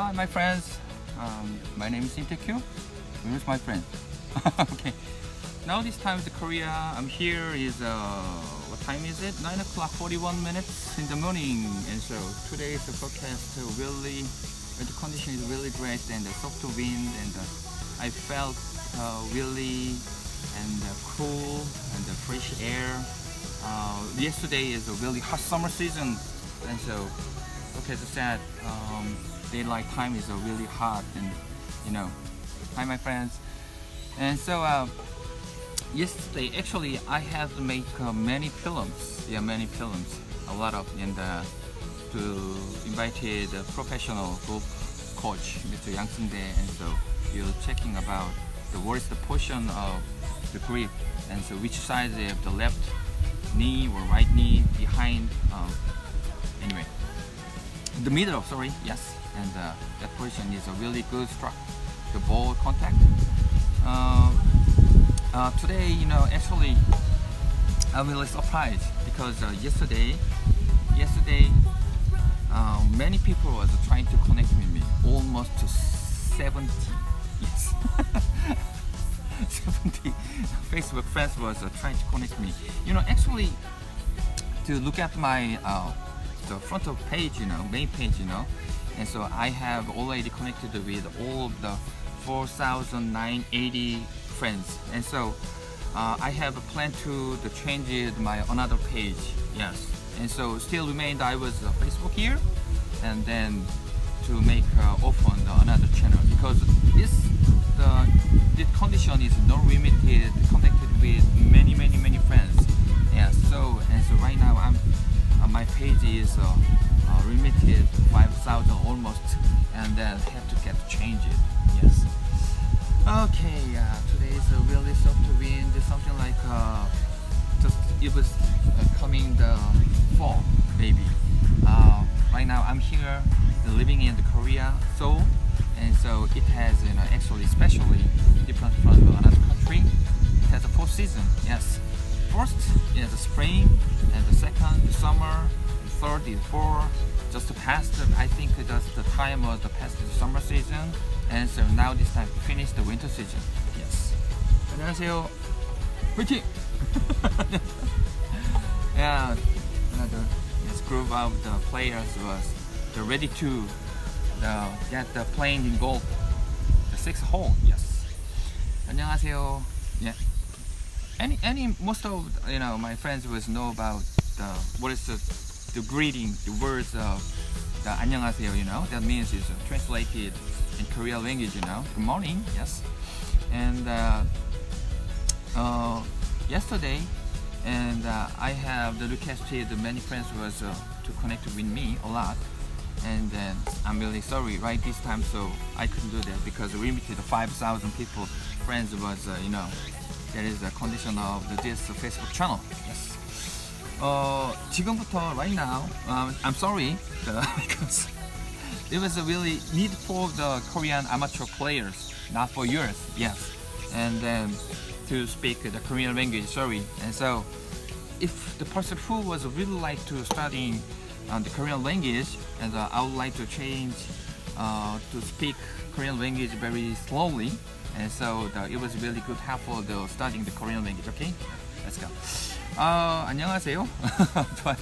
Hi, my friends. Um, my name is Sintekyu. Where's my friend? okay. Now this time to Korea. I'm here. Is uh, what time is it? Nine o'clock, forty-one minutes in the morning. And so today is the forecast uh, really. uh, The condition is really great and the soft wind and uh, I felt uh, really and uh, cool and the fresh air. Uh, yesterday is a really hot summer season, and so okay, as I um, daylight time is really hot, and you know, hi my friends. And so uh, yesterday, actually, I had to make uh, many films. Yeah, many films, a lot of, and uh, to invited a professional golf coach, Mr. Yang Sung-dae, and so you're checking about the worst portion of the grip, and so which side of the left knee or right knee behind. Um, anyway, the middle. Sorry, yes, and uh, that position is a really good struck. The ball contact. Uh, uh, today, you know, actually, I'm really surprised because uh, yesterday, yesterday, uh, many people was trying to connect with me. Almost to 70. Yes. 70 Facebook friends was uh, trying to connect me. You know, actually, to look at my uh, the front of page, you know, main page, you know, and so I have already connected with all of the 4,980 friends, and so uh, I have a plan to the change my another page. Yes, and so still remained I was uh, Facebook here, and then to make uh, the another channel because this the this condition is not limited connected with many many many friends. Yeah, so and so right now I'm uh, my page is uh, limited 5,000 almost, and then have to get to change it. Yes. Okay, uh, today is a really soft wind, something like uh, just it was uh, coming the fall, maybe. Uh, right now I'm here, living in the Korea, Seoul, and so it has, you know, actually, especially different from another country. It has a four season. Yes, first is the spring, and the second the summer, the third is fall Just past, I think that's the time of the past the summer season, and so now this time finish the winter season. Yes. 안녕하세요. 화이팅! yeah, another this group of the players was they're ready to uh, get the playing in golf. The sixth hole, yes. 안녕하세요. Yeah. Any any most of you know my friends was know about the what is the the greeting, the words of the 안녕하세요. You know that means is translated in Korean language. You know, good morning. Yes. And uh, uh, yesterday, and uh, I have the requested many friends was uh, to connect with me a lot, and then I'm really sorry right this time, so I couldn't do that because limited 5,000 people friends was uh, you know that is the condition of the, this Facebook channel. Yes. 어 지금부터 right now, um, I'm sorry uh, because it was a really need for the Korean amateur players, not for yours. Yes, and then to speak the Korean language. Sorry, and so if the person who was really like to studying uh, the Korean language, and uh, I would like to change uh, to speak Korean language very slowly, and so the, it was really good help for the studying the Korean language. Okay, let's go. 아 안녕하세요. 좋아요.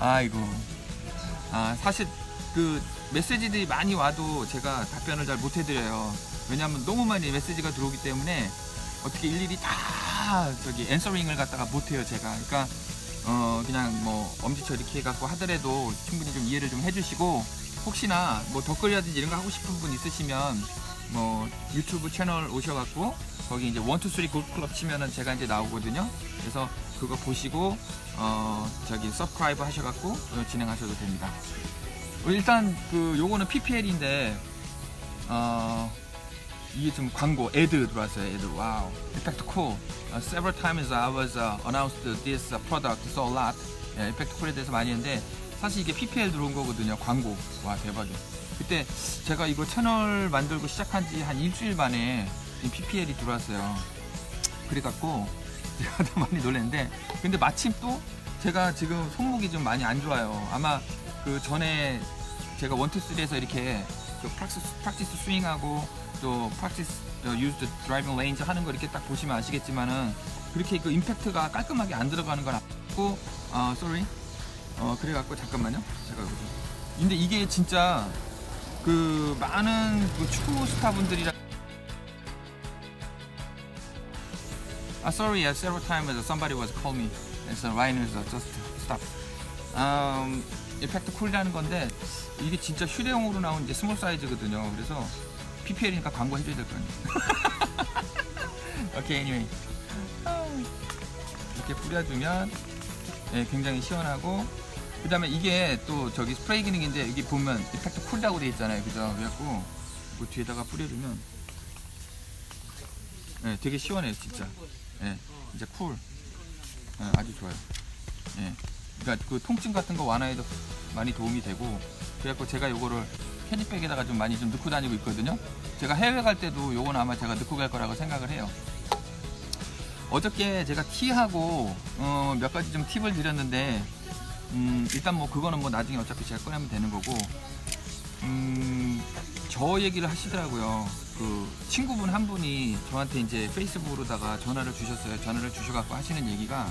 아이고. 아 사실 그 메시지들이 많이 와도 제가 답변을 잘 못 해드려요. 왜냐하면 너무 많이 메시지가 들어오기 때문에 어떻게 일일이 다 저기 앤서링을 갖다가 못 해요 제가. 그러니까 어 그냥 뭐 엄지처 이렇게 해갖고 하더라도 충분히 좀 이해를 좀 해주시고 혹시나 뭐 덧글이라든지 이런 거 하고 싶은 분 있으시면 뭐 유튜브 채널 오셔갖고 거기 이제 원투쓰리 골프클럽 치면은 제가 이제 나오거든요. 그래서 그거 보시고 어 저기 서브스크라이브 하셔갖고 어, 진행하셔도 됩니다. 어, 일단 그 요거는 PPL인데 어 이게 좀 광고. 애드 들어왔어요. 애드. 와우. 이펙트 쿨 uh, several times I was uh, announced this product so a lot. 예, 이펙트 쿨에 대해서 많이 했는데 사실 이게 PPL 들어온 거거든요. 광고. 와 대박이야. 그때 제가 이거 채널 만들고 시작한 지 한 일주일 만에 이 PPL이 들어왔어요. 그래갖고 제가 더 많이 놀랐는데 근데 마침 또 제가 지금 손목이 좀 많이 안 좋아요. 아마 그 전에 제가 원투쓰리에서 이렇게 그 프락티스, 프락티스 스윙하고 또 프락티스 유즈 드라이빙 레인지 하는 거 이렇게 딱 보시면 아시겠지만은 그렇게 그 임팩트가 깔끔하게 안 들어가는 건 없고 아 sorry. 어 그래갖고 잠깐만요. 제가 여기서. 근데 이게 진짜 그 많은 그 축구 스타분들이랑 아 sorry yeah, several times somebody was call me and so Ryan was uh, just stop. Um, 임팩트 쿨이라는 건데 이게 진짜 휴대용으로 나온 이제 스몰 사이즈거든요. 그래서 PPL이니까 광고 해줘야 될 거 아니에요. 오케이 anyway. 이렇게 뿌려주면 예, 굉장히 시원하고. 그 다음에 이게 또 저기 스프레이 기능인데 여기 보면 임팩트 쿨이라고 돼 있잖아요. 그죠? 그래갖고 그 뒤에다가 뿌려주면 예, 되게 시원해요 진짜 예, 이제 쿨. 예, 아주 좋아요. 예, 그러니까 그 통증 같은 거 완화에도 많이 도움이 되고 그래갖고 제가 요거를 캐디백에다가 좀 많이 좀 넣고 다니고 있거든요. 제가 해외 갈 때도 요건 아마 제가 넣고 갈 거라고 생각을 해요. 어저께 제가 티하고 어, 몇 가지 좀 팁을 드렸는데 음, 일단 뭐 그거는 뭐 나중에 어차피 제가 꺼내면 되는 거고 음, 저 얘기를 하시더라고요. 그 친구분 한 분이 저한테 이제 페이스북으로다가 전화를 주셨어요. 전화를 주셔갖고 하시는 얘기가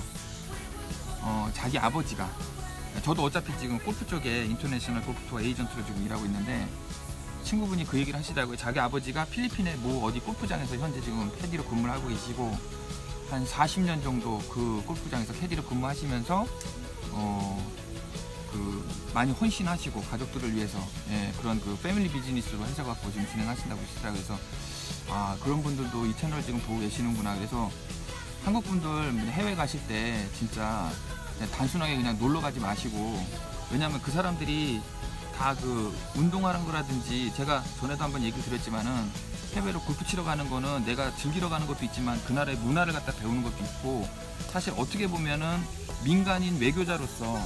어, 자기 아버지가 저도 어차피 지금 골프 쪽에 인터내셔널 골프 투어 에이전트로 지금 일하고 있는데 친구분이 그 얘기를 하시더라고요. 자기 아버지가 필리핀의 뭐 어디 골프장에서 현재 지금 캐디로 근무를 하고 계시고 한 40년 정도 그 골프장에서 캐디로 근무하시면서 어, 그 많이 헌신하시고 가족들을 위해서 예, 그런 그 패밀리 비즈니스로 해서 갖고 지금 진행하신다고 하시더라고요. 그래서 아 그런 분들도 이 채널 지금 보고 계시는구나. 그래서 한국 분들 해외 가실 때 진짜 그냥 단순하게 그냥 놀러 가지 마시고 왜냐하면 그 사람들이 다 그 운동하는 거라든지 제가 전에도 한번 얘기 드렸지만은 해외로 골프 치러 가는 거는 내가 즐기러 가는 것도 있지만 그 나라의 문화를 갖다 배우는 것도 있고 사실 어떻게 보면은 민간인 외교자로서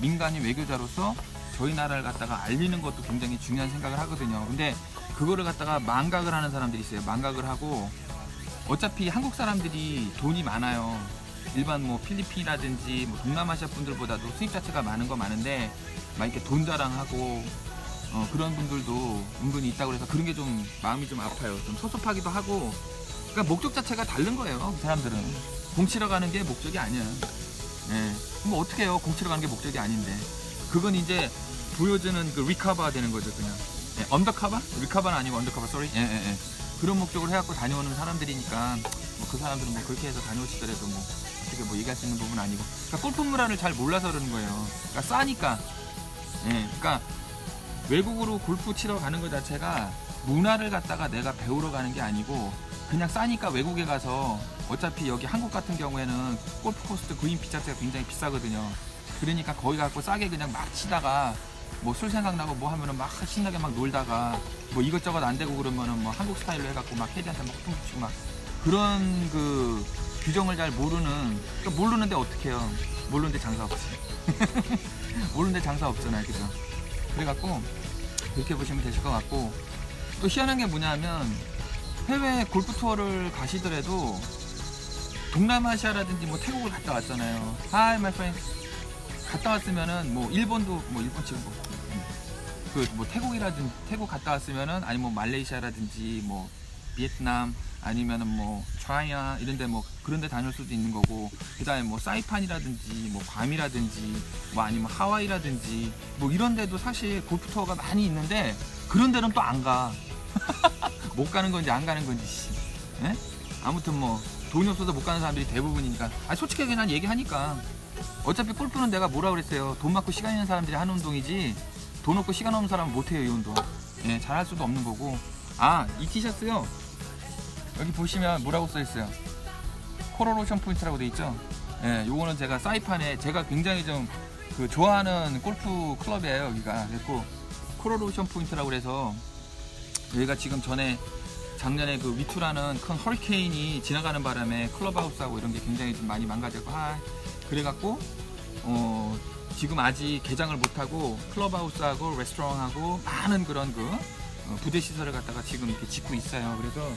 민간인 외교자로서 저희 나라를 갖다가 알리는 것도 굉장히 중요한 생각을 하거든요. 근데 그거를 갖다가 망각을 하는 사람들이 있어요. 망각을 하고 어차피 한국 사람들이 돈이 많아요. 일반 뭐 필리핀이라든지 뭐 동남아시아 분들보다도 수입 자체가 많은 거 많은데 막 이렇게 돈 자랑하고 어, 그런 분들도 은근히 있다고 그래서 그런 게 좀 마음이 좀 아파요. 좀 섭섭하기도 하고 그러니까 목적 자체가 다른 거예요. 그 사람들은 공치러 가는 게 목적이 아니야. 예. 뭐 어떻게 해요? 공치러 가는 게 목적이 아닌데 그건 이제 보여주는 그 리카바 되는 거죠 그냥 예, 언더카바? 리카바는 아니고 언더카바 쏘리 예, 예, 예. 그런 목적으로 해갖고 다녀오는 사람들이니까 뭐 그 사람들은 뭐 그렇게 해서 다녀오시더라도 뭐 어떻게 뭐 얘기할 수 있는 부분은 아니고 그러니까 골프 문화를 잘 몰라서 그러는 거예요 그러니까 싸니까 예, 그러니까 외국으로 골프 치러 가는 것 자체가 문화를 갖다가 내가 배우러 가는 게 아니고 그냥 싸니까 외국에 가서 어차피 여기 한국 같은 경우에는 골프 코스트 그린피 자체가 굉장히 비싸거든요. 그러니까 거기 갖고 싸게 그냥 막 치다가 뭐 술 생각나고 뭐 하면은 막 신나게 막 놀다가 뭐 이것저것 안 되고 그러면은 뭐 한국 스타일로 해갖고 막 캐디한테 막 퉁퉁 치고 막 그런 그 규정을 잘 모르는 그러니까 모르는데 어떡해요? 모르는데 장사 없지. 모르는데 장사 없잖아요. 그죠? 그래갖고 그렇게 보시면 되실 것 같고 또 희한한 게 뭐냐면 해외 골프 투어를 가시더라도 동남아시아라든지 뭐 태국을 갔다 왔잖아요. Hi, my friend. 갔다 왔으면은 뭐 일본도 뭐 일본 지금 뭐 태국이라든지 태국 갔다 왔으면은 아니 뭐 말레이시아라든지 뭐 비에트남 아니면은 뭐 차이나 이런데 뭐 그런데 다닐 수도 있는 거고 그다음에 뭐 사이판이라든지 뭐 괌이라든지 뭐 아니면 하와이라든지 뭐 이런 데도 사실 골프 투어가 많이 있는데 그런 데는 또 안 가. 못 가는 건지 안 가는 건지 씨. 예? 아무튼 뭐 돈이 없어서 못 가는 사람들이 대부분이니까 아 솔직하게 난 얘기하니까 어차피 골프는 내가 뭐라 그랬어요 돈 많고 시간 있는 사람들이 하는 운동이지 돈 없고 시간 없는 사람은 못 해요 이 운동 예 잘할 수도 없는 거고 아 이 티셔츠요 여기 보시면 뭐라고 써 있어요? 코로로션 포인트라고 돼 있죠? 예 요거는 제가 사이판에 제가 굉장히 좀 그 좋아하는 골프 클럽이에요 여기가. 그래고 코로로션 포인트라고 그래서 여기가 지금 전에 작년에 그 위투라는 큰 허리케인이 지나가는 바람에 클럽하우스하고 이런 게 굉장히 좀 많이 망가졌고 하 그래갖고 어 지금 아직 개장을 못하고 클럽하우스하고 레스토랑하고 많은 그런 그 어, 부대 시설을 갖다가 지금 이렇게 짓고 있어요. 그래서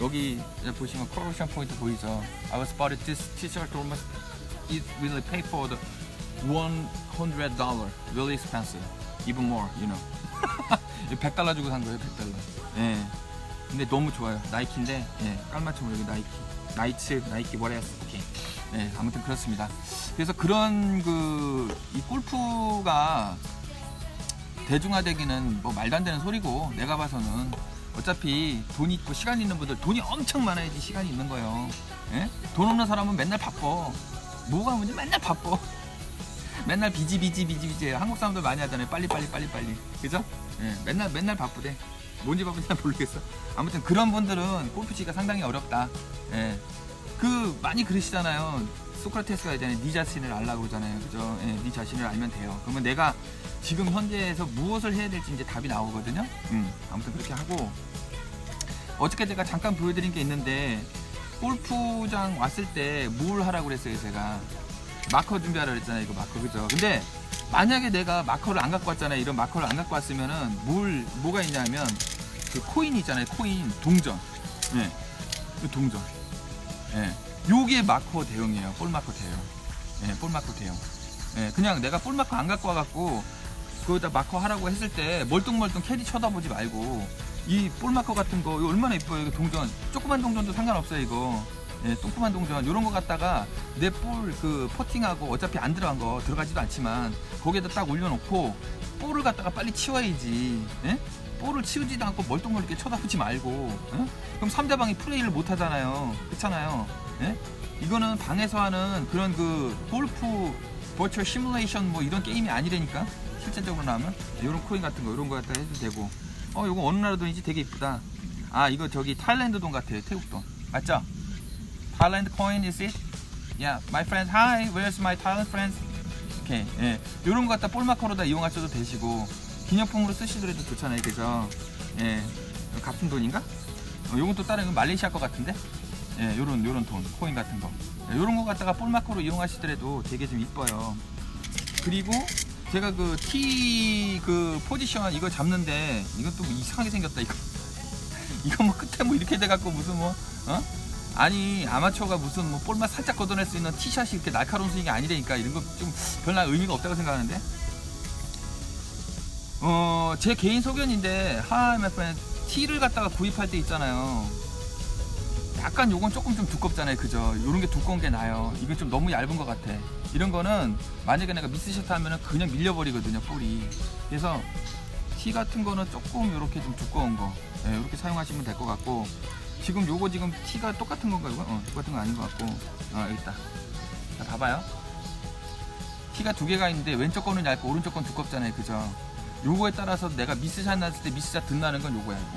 여기 보시면 코로션 포인트 보이죠? I was bought this t-shirt almost it really pay for the 100 dollar. Really expensive. Even more you know. 이거 100달러 주고 산 거예요 100달러. 예. 근데 너무 좋아요. 나이키인데 예 깔맞춤 여기 나이키. 나이츠 나이키 뭐래요 오케이 예 아무튼 그렇습니다. 그래서 그런 그 이 골프가 대중화되기는 뭐 말도 안 되는 소리고 내가 봐서는 어차피 돈 있고 시간 있는 분들 돈이 엄청 많아야지 시간이 있는 거예요. 예? 돈 없는 사람은 맨날 바빠. 뭐가 문제? 맨날 바빠. 맨날 비지 비지 비지 비지. 한국 사람들 많이 하잖아요. 빨리 빨리 빨리 빨리. 그죠? 예, 맨날 맨날 바쁘대. 뭔지 바쁜지 잘 모르겠어. 아무튼 그런 분들은 골프 치기가 상당히 어렵다. 예. 그 많이 그러시잖아요. 소크라테스가 이제 네 자신을 알라고 그러잖아요. 그죠? 예, 네 자신을 알면 돼요. 그러면 내가 지금 현재에서 무엇을 해야 될지 이제 답이 나오거든요. 음, 아무튼 그렇게 하고. 어저께 제가 잠깐 보여드린 게 있는데 골프장 왔을 때 뭘 하라고 그랬어요 제가? 마커 준비하라 그랬잖아요 이거 마커. 그죠? 근데 만약에 내가 마커를 안 갖고 왔잖아요. 이런 마커를 안 갖고 왔으면은 뭘 뭐가 있냐면 그 코인 있잖아요 코인. 동전. 예그 동전. 예 요게 마커 대용이에요. 볼 마커 대용 예볼 마커 대용 예 그냥 내가 볼 마커 안 갖고 와갖고 거기다 마커 하라고 했을 때 멀뚱멀뚱 캐디 쳐다보지 말고 이 볼 마커 같은 거 이거 얼마나 이뻐요 이거 동전. 조그만 동전도 상관없어요 이거. 예, 조그만 동전. 이런 거 갖다가 내 볼 그 퍼팅하고 어차피 안 들어간 거 들어가지도 않지만 거기에다 딱 올려놓고 볼을 갖다가 빨리 치워야지. 예? 볼을 치우지도 않고 멀뚱멀뚱 쳐다보지 말고. 예? 그럼 상대방이 플레이를 못 하잖아요. 그렇잖아요 예? 이거는 방에서 하는 그런 그 골프 버추얼 시뮬레이션 뭐 이런 게임이 아니라니까 실제적으로 나오면 이런 코인 같은 거 이런 거 갖다 해도 되고 어 이거 어느 나라 돈인지 되게 이쁘다 아 이거 저기 타일랜드 돈 같아요 태국 돈 맞죠? Thailand coin is it? Yeah, my friend, hi, where's my Thailand friends? 오케이, 예, 이런 거 갖다 볼마커로다 이용하셔도 되시고 기념품으로 쓰시더라도 좋잖아요, 그죠? 예, 같은 돈인가? 어, 요건 또 다른 건 말레이시아 거 같은데? 예, 요런 요런 돈, 코인 같은 거, 예, 요런 거 갖다가 볼마커로 이용하시더라도 되게 좀 이뻐요. 그리고 제가 그 티 그 포지션 이거 잡는데 이건 또 이상하게 생겼다 이거. 이거 뭐 끝에 뭐 이렇게 돼갖고 무슨 뭐 어? 아니 아마추어가 무슨 뭐 볼만 살짝 걷어낼 수 있는 티샷이 이렇게 날카로운 스윙이 아니라니까 이런 거 좀 별로 의미가 없다고 생각하는데 어 제 개인 소견인데 하이 마프렌 티를 갖다가 구입할 때 있잖아요 약간 요건 조금 좀 두껍잖아요. 그죠? 요런 게 두꺼운 게 나요. 이건 좀 너무 얇은 것 같아. 이런 거는 만약에 내가 미스샷 하면은 그냥 밀려버리거든요 볼이. 그래서 티 같은 거는 조금 요렇게 좀 두꺼운 거. 예, 이렇게 사용하시면 될 것 같고. 지금 요거 지금 티가 똑같은 건가 이거? 어, 똑같은 거 아닌 것 같고. 어 여기 있다. 자 봐봐요. 티가 두 개가 있는데 왼쪽 거는 얇고 오른쪽 건 두껍잖아요. 그죠? 요거에 따라서 내가 미스샷 났을 때 미스샷 든나는 건 요거야 이거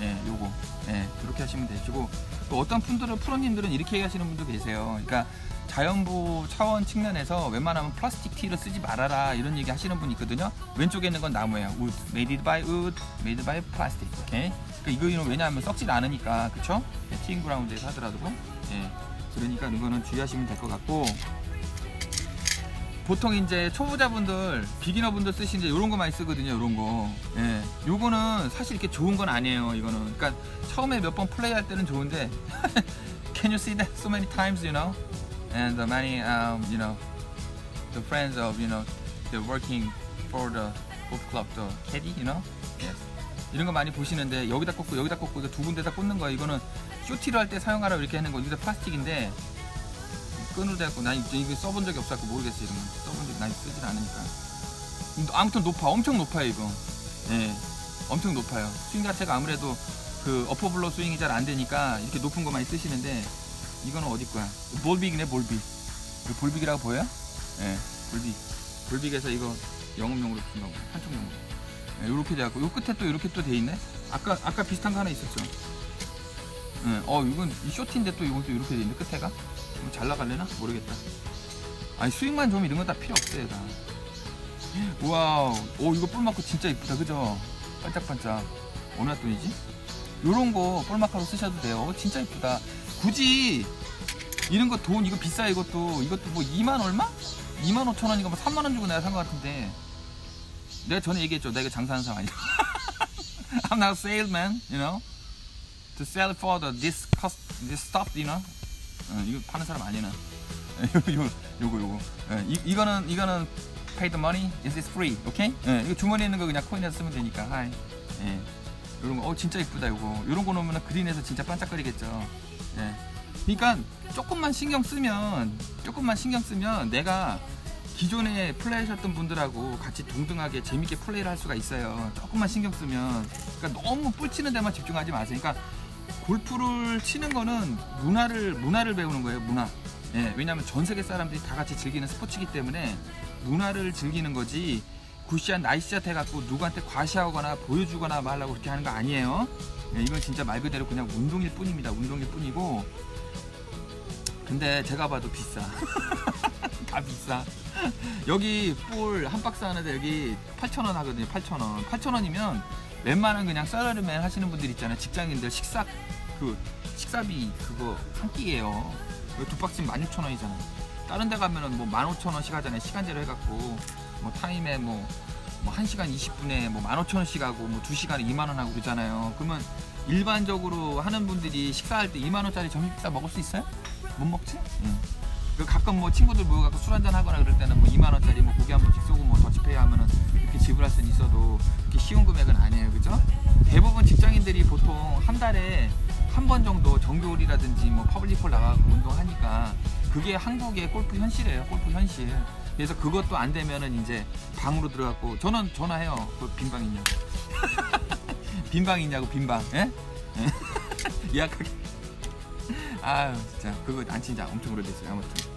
예 요거. 예 이렇게 하시면 되시고 또 어떤 분들은 프로님들은 이렇게 하시는 분도 계세요. 그러니까 자연보 차원 측면에서 웬만하면 플라스틱 티를 쓰지 말아라 이런 얘기 하시는 분이 있거든요. 왼쪽에 있는 건 나무예요. Wood made by wood made by plastic. 오케이? 그러니까 이거는 왜냐하면 썩질 않으니까 그쵸? 티잉 그라운드에서 하더라도. 예 그러니까 이거는 주의하시면 될 것 같고 보통 이제 초보자분들 비기너분들 쓰시는데 이런 거 많이 쓰거든요 이런 거. 예. 요거는 사실 이렇게 좋은 건 아니에요 이거는. 그러니까 처음에 몇 번 플레이 할 때는 좋은데 can you see that so many times you know? And the many um, you know the friends of you know they're working for the golf club the caddy you know? Yes. 이런 거 많이 보시는데 여기다 꽂고 여기다 꽂고 두 군데다 꽂는 거 이거는 쇼티를 할 때 사용하라 이렇게 하는 거다 플라스틱인데 끈으로 돼갖고. 난 이거 이거 써본 적이 없어갖고 모르겠어 이런 거 써본 적이 난 쓰질 않으니까. 아무튼 높아 엄청 높아요 이거. 예. 엄청 높아요. 스윙 자체가 아무래도 그 어퍼블러 스윙이 잘 안 되니까 이렇게 높은 거 많이 쓰시는데 이거는 어디 거야? 볼빅이네 볼빅. 이거 볼빅이라고 보여요? 예 볼빅. 볼빅에서 이거 영업용으로 쓴 거고 한쪽용으로. 예, 이렇게 돼갖고. 요 끝에 또 이렇게 또 돼 있네? 아까 아까 비슷한 거 하나 있었죠? 예, 어 이건 이 쇼티인데 또 이건 또 이렇게 돼 있는데 끝에가 잘 나갈래나? 모르겠다. 아니 스윙만 좀 이런 건 다 필요 없어요 다. 와우. 오 이거 뿔마커 진짜 이쁘다. 그죠? 반짝반짝. 어느 돈이지? 요런 거 뿔마커로 쓰셔도 돼요. 어, 진짜 이쁘다. 굳이 이런 거 돈 이거 비싸 이것도. 이것도 뭐 2만 얼마? 2만 5천 원인가 뭐 3만 원 주고 내가 산 거 같은데. 내가 전에 얘기했죠. 내가 장사하는 사람 아니야. I'm not a salesman you know? To sell for the this cost this stuff you know 어, 이거 파는 사람 아니야 나 요거 요거 요거 예, 이, 이거는 이거는 pay the money. This is free. 오케이? 예, 이거 주머니에 있는 거 그냥 코인에서 쓰면 되니까. 하이. 예. 이런 거, 어 진짜 이쁘다 이거. 이런 거 놓으면 그린에서 진짜 반짝거리겠죠. 예. 그러니까 조금만 신경 쓰면 조금만 신경 쓰면 내가 기존에 플레이하셨던 분들하고 같이 동등하게 재밌게 플레이를 할 수가 있어요. 조금만 신경 쓰면. 그러니까 너무 뿔 치는 데만 집중하지 마세요. 그러니까 골프를 치는 거는 문화를 문화를 배우는 거예요. 문화. 예, 왜냐하면 전 세계 사람들이 다 같이 즐기는 스포츠이기 때문에 문화를 즐기는 거지. 굿샷, 나이스샷 해갖고 누구한테 과시하거나 보여주거나 말라고 그렇게 하는 거 아니에요. 예, 이건 진짜 말 그대로 그냥 운동일 뿐입니다. 운동일 뿐이고. 근데 제가 봐도 비싸. 다 비싸. 여기 볼 한 박스 하는데 여기 8,000원 하거든요. 8,000원. 8,000원이면 웬만한 그냥 썰러리맨 하시는 분들 있잖아요. 직장인들 식사 그 식사비 그거 한 끼예요. 이거 두 박스면 16,000원이잖아요. 다른 데 가면은 뭐 15,000원씩 하잖아요. 시간제로 해갖고 뭐 타임에 뭐 뭐 1시간 20분에 뭐 15,000원씩 하고 뭐 2시간에 2만 원 하고 그러잖아요. 그러면 일반적으로 하는 분들이 식사할 때 2만 원짜리 점심 식사 먹을 수 있어요? 못 먹지? 응. 그 가끔 뭐 친구들 모여갖고 술 한잔 하거나 그럴 때는 뭐 2만 원짜리 뭐 고기 한 번씩 쏘고 뭐 더치페이 하면은 이렇게 지불할 수는 있어도 그렇게 쉬운 금액은 아니에요, 그죠? 대부분 직장인들이 보통 한 달에 한 번 정도 정규홀이라든지 뭐 퍼블릭홀 나가고 운동하니까 그게 한국의 골프 현실이에요, 골프 현실. 그래서 그것도 안 되면은 이제 방으로 들어갔고 저는 전화해요, 그 빈방 있냐고. 빈방 있냐고 빈방, 예? 예? 예약하게. 아유 진짜 그거 안 친자 엄청 오래됐어요 아무튼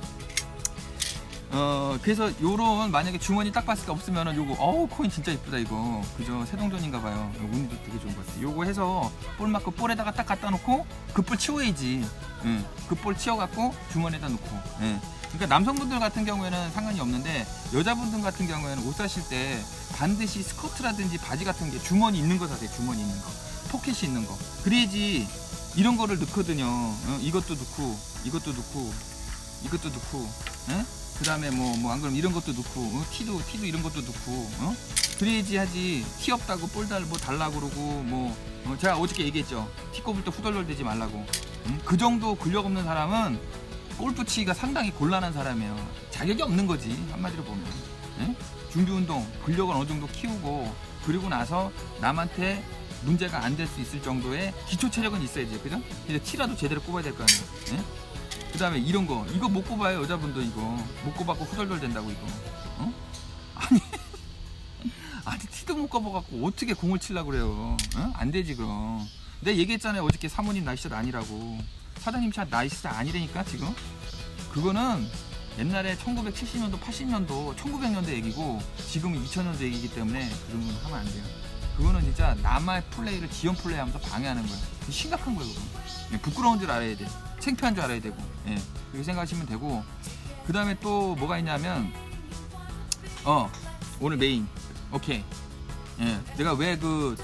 어 그래서 요런 만약에 주머니 딱 봤을 때 없으면은 요거 어우 코인 진짜 이쁘다 이거. 그죠 새동전인가 봐요. 운도 되게 좋은 것 같아요. 요거 해서 볼 맞고 볼에다가 딱 갖다 놓고 그 볼 치워야지. 예, 그볼 치워갖고 주머니에다 놓고. 예. 그러니까 남성분들 같은 경우에는 상관이 없는데 여자분들 같은 경우에는 옷 사실 때 반드시 스커트라든지 바지 같은 게 주머니 있는 거 사세요 주머니 있는 거. 포켓이 있는 거. 그래야지 이런 거를 넣거든요. 어, 이것도 넣고, 이것도 넣고, 이것도 넣고, 그 다음에 뭐, 뭐, 안 그러면 이런 것도 넣고, 어? 티도, 티도 이런 것도 넣고, 어? 그래야지 하지, 티 없다고 볼달, 뭐 달라고 그러고, 뭐, 어, 제가 어저께 얘기했죠. 티 꼽을 때 후덜덜 대지 말라고. 응? 그 정도 근력 없는 사람은 골프 치기가 상당히 곤란한 사람이에요. 자격이 없는 거지, 한마디로 보면. 응? 준비 운동, 근력을 어느 정도 키우고, 그리고 나서 남한테 문제가 안 될 수 있을 정도의 기초 체력은 있어야지, 그죠? 근데 티라도 제대로 꼽아야 될 거 아니에요. 그 다음에 이런 거, 이거 못 꼽아요, 여자분도 이거. 못 꼽았고 후덜덜 된다고, 이거. 어? 아니, 아니, 티도 못 꼽아갖고 어떻게 공을 치려고 그래요. 어? 안 되지, 그럼. 내가 얘기했잖아요, 어저께 사모님 나이샷 아니라고. 사장님 샷 나이샷 아니라니까, 지금? 그거는 옛날에 1970년도, 80년도, 1900년도 얘기고, 지금은 2000년도 얘기이기 때문에 그런 건 하면 안 돼요. 그거는 진짜 남의 플레이를 지연 플레이하면서 방해하는 거야. 심각한 거예요, 그거. 예, 부끄러운 줄 알아야 돼. 창피한 줄 알아야 되고. 예, 그렇게 생각하시면 되고. 그 다음에 또 뭐가 있냐면, 어, 오늘 메인. 오케이. 예, 내가 왜 그,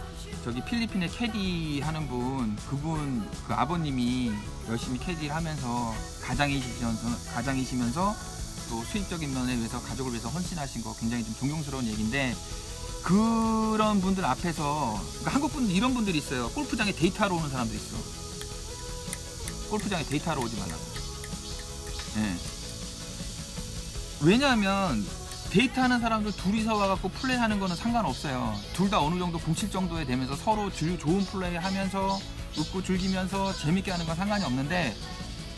저기 필리핀에 캐디 하는 분, 그분, 그 아버님이 열심히 캐디를 하면서 가장이시면서, 가장이시면서 또 수익적인 면에 위해서 가족을 위해서 헌신하신 거 굉장히 좀 존경스러운 얘기인데, 그런 분들 앞에서 그러니까 한국 분들 이런 분들이 있어요. 골프장에 데이트하러 오는 사람들 있어. 골프장에 데이트하러 오지 말라고. 예. 왜냐하면 데이트하는 사람들 둘이서 와갖고 플레이하는 거는 상관없어요. 둘 다 어느 정도 공칠 정도에 되면서 서로 질 좋은 플레이 하면서 웃고 즐기면서 재밌게 하는 건 상관이 없는데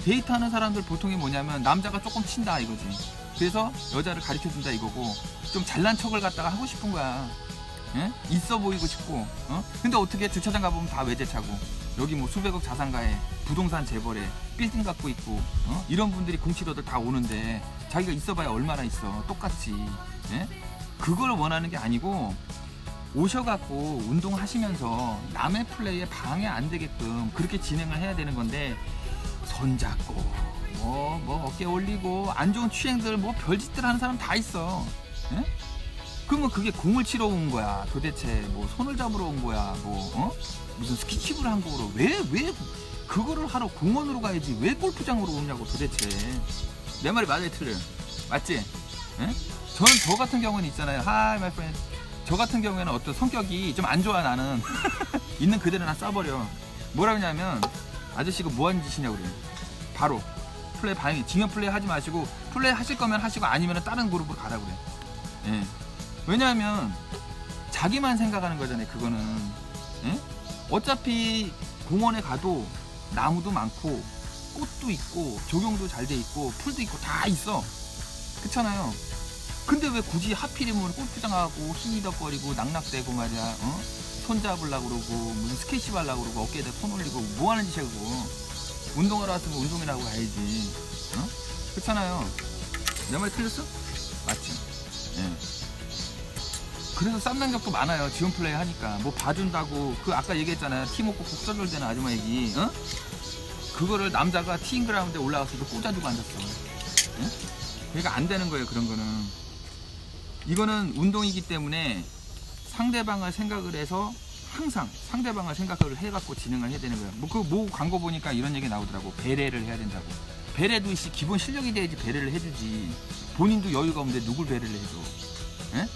데이트하는 사람들 보통이 뭐냐면 남자가 조금 친다 이거지. 그래서 여자를 가르쳐 준다 이거고 좀 잘난 척을 갖다가 하고 싶은 거야. 예? 있어 보이고 싶고. 어? 근데 어떻게 주차장 가보면 다 외제차고 여기 뭐 수백억 자산가에 부동산 재벌에 빌딩 갖고 있고 어? 이런 분들이 공치러들 다 오는데 자기가 있어봐야 얼마나 있어 똑같이 예? 그걸 원하는 게 아니고 오셔갖고 운동하시면서 남의 플레이에 방해 안 되게끔 그렇게 진행을 해야 되는 건데 손잡고 뭐, 뭐 어깨 올리고 안 좋은 취행들 뭐 별짓들 하는 사람 다 있어. 예? 그러면 그게 공을 치러 온 거야. 도대체 뭐 손을 잡으러 온 거야. 뭐 어? 무슨 스키칩을 한 거로 왜왜 그거를 하러 공원으로 가야지 왜 골프장으로 오냐고 도대체. 내 말이 맞아요, 틀려. 맞지? 예? 저는 저 같은 경우는 있잖아요. Hi, my friend. 저 같은 경우에는 어떤 성격이 좀 안 좋아 나는 있는 그대로 나 쏴버려. 뭐라 그러냐면 아저씨 가 뭐 하는 짓이냐고 그래. 바로 플레이 반응이 징역 플레이 하지 마시고 플레이 하실 거면 하시고 아니면 다른 그룹으로 가라 그래. 예. 왜냐하면 자기만 생각하는 거잖아요. 그거는 예? 어차피 공원에 가도 나무도 많고 꽃도 있고 조경도 잘 돼 있고 풀도 있고 다 있어. 그렇잖아요. 근데 왜 굳이 하필이면 골프장 가고 희덕거리고 낙낙대고 말이야. 어? 손 잡으려고 그러고 무슨 스케치 하려고 그러고 어깨에다 손 올리고 뭐 하는 짓이야 그거. 운동하러 왔으면 운동이라고 가야지. 어? 그렇잖아요. 내말 틀렸어? 맞지? 예. 그래서 쌈 난격도 많아요. 지원 플레이 하니까. 뭐 봐준다고, 그 아까 얘기했잖아요. 팀워크 국서절되는 아줌마 얘기, 어? 그거를 남자가 티인 그라운드에 올라가서 이거 꽂아두고 앉았어. 예? 그러니까 안 되는 거예요, 그런 거는. 이거는 운동이기 때문에 상대방을 생각을 해서 항상 상대방을 생각을 해갖고 진행을 해야 되는 거예요. 뭐그모 광고 보니까 이런 얘기 나오더라고. 배려를 해야 된다고. 배려도 있이 기본 실력이 돼야지 배려를 해주지. 본인도 여유가 없는데 누굴 배려를 해줘. 예?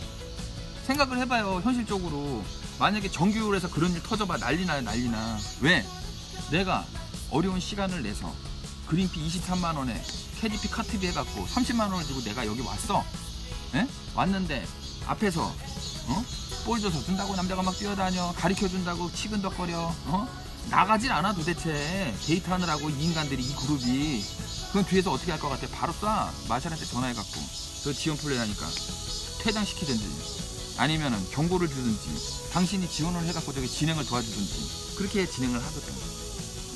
생각을 해봐요. 현실적으로. 만약에 정규율 해서 그런 일 터져봐. 난리나, 난리나. 왜? 내가 어려운 시간을 내서 그린피 23만 원에 캐디피 카트비 해갖고 30만 원을 주고 내가 여기 왔어. 예? 왔는데 앞에서 어? 볼 줘서 준다고 남자가 막 뛰어다녀 가르쳐 준다고 치근덕거려 어? 나가질 않아 도대체 데이트 하느라고 이 인간들이 이 그룹이 그럼 뒤에서 어떻게 할 것 같아 바로 쏴 마샬한테 전화해갖고 저 지원 플레이 하니까 퇴장시키든지 아니면은 경고를 주든지 당신이 지원을 해갖고 저기 진행을 도와주든지 그렇게 진행을 하거든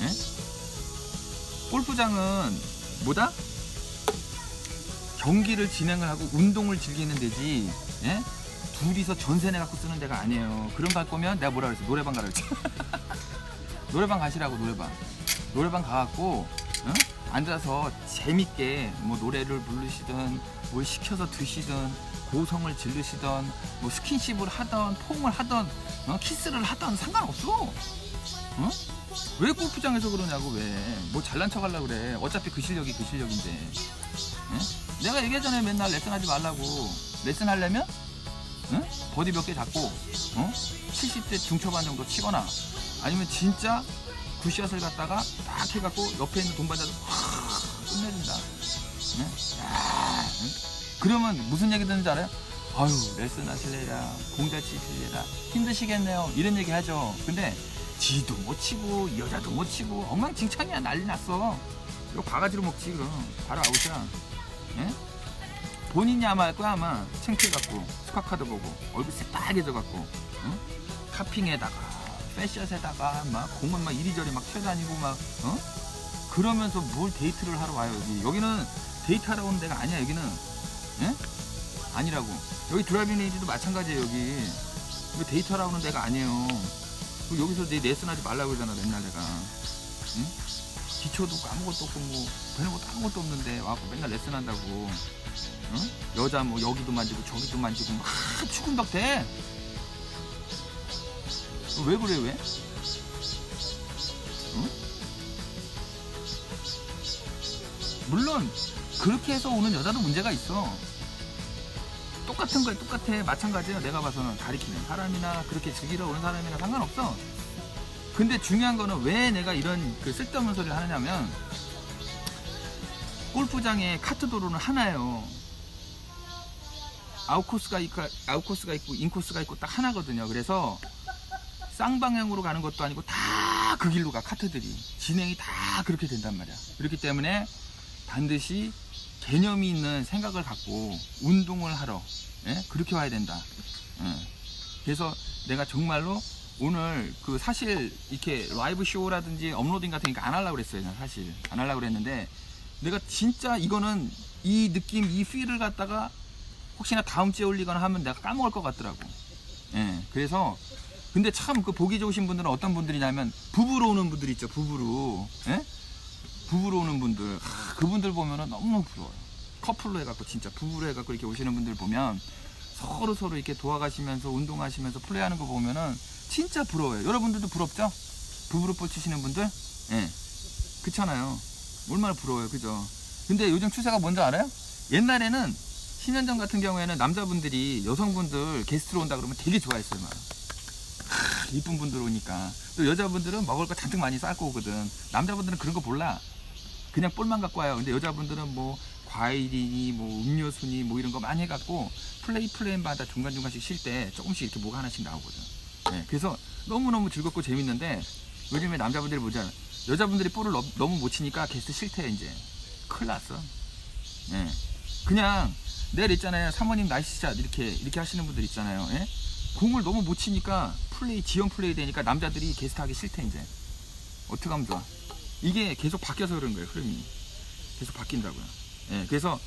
예? 골프장은 뭐다? 경기를 진행을 하고 운동을 즐기는 데지 예? 둘이서 전세 내갖고 쓰는 데가 아니에요 그런 갈 거면 내가 뭐라 그랬어 노래방 가라 그랬지 노래방 가시라고 노래방 노래방 가갖고 어? 앉아서 재밌게 뭐 노래를 부르시든 뭘 시켜서 드시든 고성을 지르시던 뭐 스킨십을 하던 포옹을 하던 어? 키스를 하던 상관없어 어? 왜 골프장에서 그러냐고 왜뭐 잘난 척 하려고 그래 어차피 그 실력이 그 실력인데 예? 내가 얘기했잖아요 맨날 레슨 하지 말라고 레슨 하려면 응? 버디 몇 개 잡고 어? 70대 중초반 정도 치거나 아니면 진짜 굿샷을 갖다가 딱 해갖고 옆에 있는 동반자도 확 끝내준다 응? 야, 응? 그러면 무슨 얘기 듣는지 알아요? 아유 레슨 하실래라 공자 치실래라 힘드시겠네요 이런 얘기 하죠 근데 지도 못 치고 여자도 못 치고 엉망진창이야 난리 났어 이거 바가지로 먹지 그럼 바로 아웃이야 예? 본인이 아마 할 거야 아마 창피해갖고 스카카드 보고 얼굴 새빨개져갖고 응? 카핑에다가 패션에다가 막 공은 막 이리저리 막 튀어다니고 막 어? 그러면서 뭘 데이트를 하러 와요 여기 여기는 데이트하러 오는 데가 아니야 여기는 예? 아니라고 여기 드라이빙 레인지도 마찬가지예요 여기 이거 데이트하러 오는 데가 아니에요 여기서 내 레슨 하지 말라고 그러잖아 맨날 내가 응? 기초도 아무것도 없고 뭐 되는 것도 아무것도 없는데 와서 맨날 레슨 한다고 응? 여자 뭐 여기도 만지고 저기도 만지고 막 추근덕 대. 왜 그래 왜? 응? 물론 그렇게 해서 오는 여자도 문제가 있어. 똑같은 거야 똑같아 마찬가지야 내가 봐서는 가리키는 사람이나 그렇게 즐기러 오는 사람이나 상관없어. 근데 중요한 거는 왜 내가 이런 그 쓸데없는 소리를 하느냐면 골프장에 카트 도로는 하나예요. 아웃코스가 있고, 아웃코스가 있고 인코스가 있고 딱 하나거든요. 그래서 쌍방향으로 가는 것도 아니고 다 그 길로 가 카트들이 진행이 다 그렇게 된단 말이야. 그렇기 때문에 반드시 개념이 있는 생각을 갖고 운동을 하러 예? 그렇게 와야 된다. 예. 그래서 내가 정말로 오늘 그 사실 이렇게 라이브 쇼라든지 업로딩 같은 거 안 하려고 그랬어요. 난 사실 안 하려고 그랬는데 내가 진짜 이거는 이 느낌, 이 필을 갖다가 혹시나 다음 주에 올리거나 하면 내가 까먹을 것 같더라고. 예. 그래서 근데 참 그 보기 좋으신 분들은 어떤 분들이냐면 부부로 오는 분들 있죠. 부부로. 예? 부부로 오는 분들. 하, 그분들 보면은 너무 부러워요. 커플로 해갖고 진짜 부부로 해갖고 이렇게 오시는 분들 보면 서로 서로 이렇게 도와가시면서 운동하시면서 플레이하는 거 보면은 진짜 부러워요. 여러분들도 부럽죠? 부부로 볼 치시는 분들? 예. 그렇잖아요. 얼마나 부러워요. 그죠? 근데 요즘 추세가 뭔지 알아요? 옛날에는 10년 전 같은 경우에는 남자분들이 여성분들 게스트로 온다 그러면 되게 좋아했어요. 막. 하, 이쁜 분들 오니까. 또 여자분들은 먹을 거 잔뜩 많이 싸고 오거든. 남자분들은 그런 거 몰라. 그냥 볼만 갖고 와요. 근데 여자분들은 뭐 과일이니 뭐 음료수니 뭐 이런 거 많이 해갖고 플레이 플랜마다 중간 중간씩 쉴 때 조금씩 이렇게 뭐가 하나씩 나오거든. 예, 그래서 너무 너무 즐겁고 재밌는데 요즘에 남자분들이 보잖아. 여자분들이 볼을 너, 너무 못 치니까 게스트 싫대 이제. 큰일 났어. 예. 그냥 내일 있잖아요. 사모님 나이스샷 이렇게 이렇게 하시는 분들 있잖아요. 예? 공을 너무 못 치니까 플레이 지연 플레이 되니까 남자들이 게스트 하기 싫대 이제. 어떻게 하면 좋아? 이게 계속 바뀌어서 그런 거예요 흐름이 계속 바뀐다고요. 예, 그래서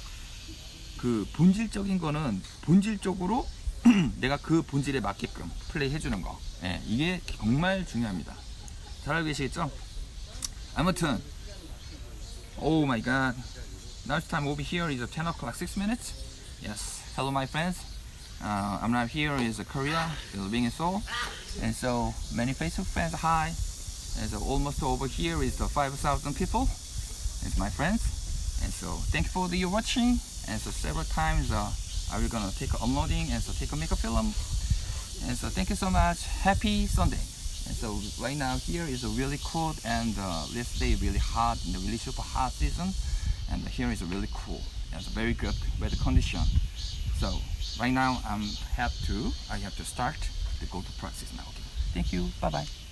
그 본질적인 거는 본질적으로 내가 그 본질에 맞게끔 플레이 해주는 거. 예, 이게 정말 중요합니다. 잘 알고 계시겠죠? 아무튼, oh my god. It's time over here is 10 o'clock 6 minutes. Yes. Hello my friends. Uh, I'm not here is Korea, living in Seoul. And so many Facebook fans, hi. So almost over here is the 5,000 people. It's my friends. And so thank you for the watching. And so several times uh, are we gonna take a uploading and so take a make a film. And so thank you so much. Happy Sunday. And so right now here is a really cold and uh, let's say really hot and the really super hot season. And here is really cool. And it's very good weather condition. So right now I'm have to I have to start to go to practice now. Okay. Thank you. Bye bye.